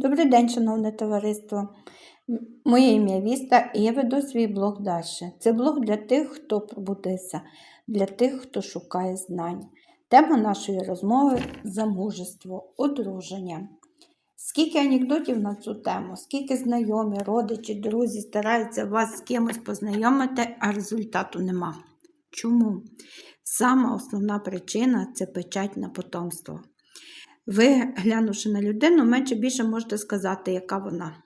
Добрий день, шановне товариство. Моє ім'я Віста і я веду свій блог далі. Це блог для тих, хто пробудився, для тих, хто шукає знань. Тема нашої розмови замужество, одруження. Скільки анекдотів на цю тему, скільки знайомі, родичі, друзі стараються вас з кимось познайомити, а результату нема. Чому? Сама основна причина це печать на потомство. Ви, глянувши на людину, менше більше можете сказати, яка вона.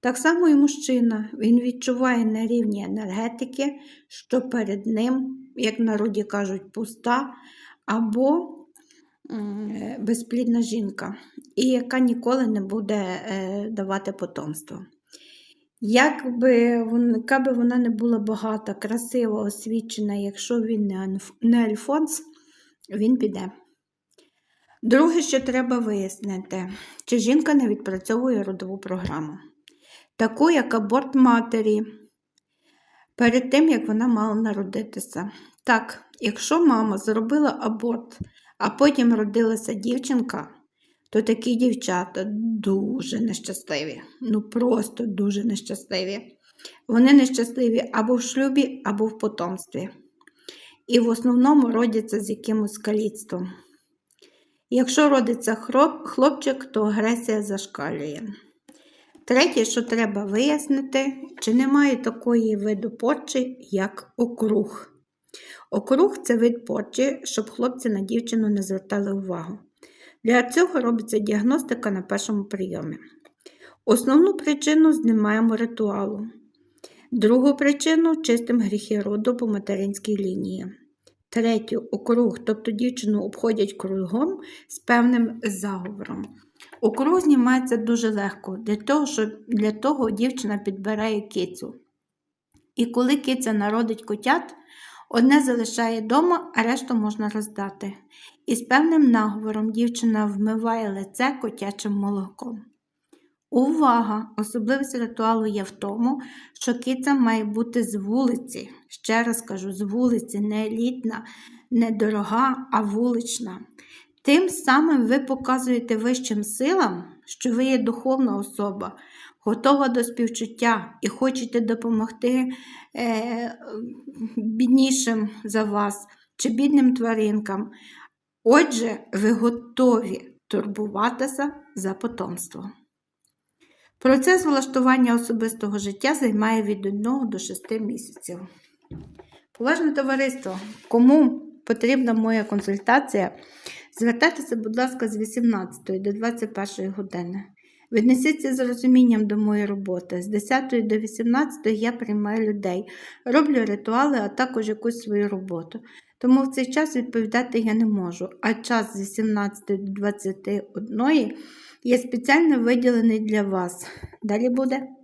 Так само і мужчина, він відчуває на рівні енергетики, що перед ним, як народі кажуть, пуста або безплідна жінка, і яка ніколи не буде е, давати потомство. Як яка би вона не була багата, красива, освічена, якщо він не Альфонс, він піде. Друге, що треба вияснити, чи жінка не відпрацьовує родову програму, таку як аборт матері, перед тим, як вона мала народитися. Так, якщо мама зробила аборт, а потім родилася дівчинка, то такі дівчата дуже нещасливі. Ну просто дуже нещасливі. Вони нещасливі або в шлюбі, або в потомстві. І в основному родяться з якимось каліцтвом. Якщо родиться хлопчик, то агресія зашкалює. Третє, що треба вияснити, чи немає такої виду порчі, як округ. Округ це вид порчі, щоб хлопці на дівчину не звертали увагу. Для цього робиться діагностика на першому прийомі. Основну причину знімаємо ритуалу. Другу причину чистим гріхи роду по материнській лінії. Третю округ, тобто дівчину обходять кругом з певним заговором. Округ знімається дуже легко, для того, що для того дівчина підбирає кицю. І коли киця народить котят, одне залишає вдома, а решту можна роздати. І з певним наговором дівчина вмиває лице котячим молоком. Увага! Особливість ритуалу є в тому, що киця має бути з вулиці. Ще раз кажу, з вулиці, не елітна, не дорога, а вулична. Тим самим ви показуєте вищим силам, що ви є духовна особа, готова до співчуття і хочете допомогти е, біднішим за вас чи бідним тваринкам. Отже, ви готові турбуватися за потомство. Процес влаштування особистого життя займає від 1 до 6 місяців. Поважне товариство, кому потрібна моя консультація, звертайтеся, будь ласка, з 18 до 21 години. Віднесіться з розумінням до моєї роботи. З 10 до 18 я приймаю людей, роблю ритуали, а також якусь свою роботу. Тому в цей час відповідати я не можу, а час з 18 до 21 є спеціально виділений для вас. Далі буде.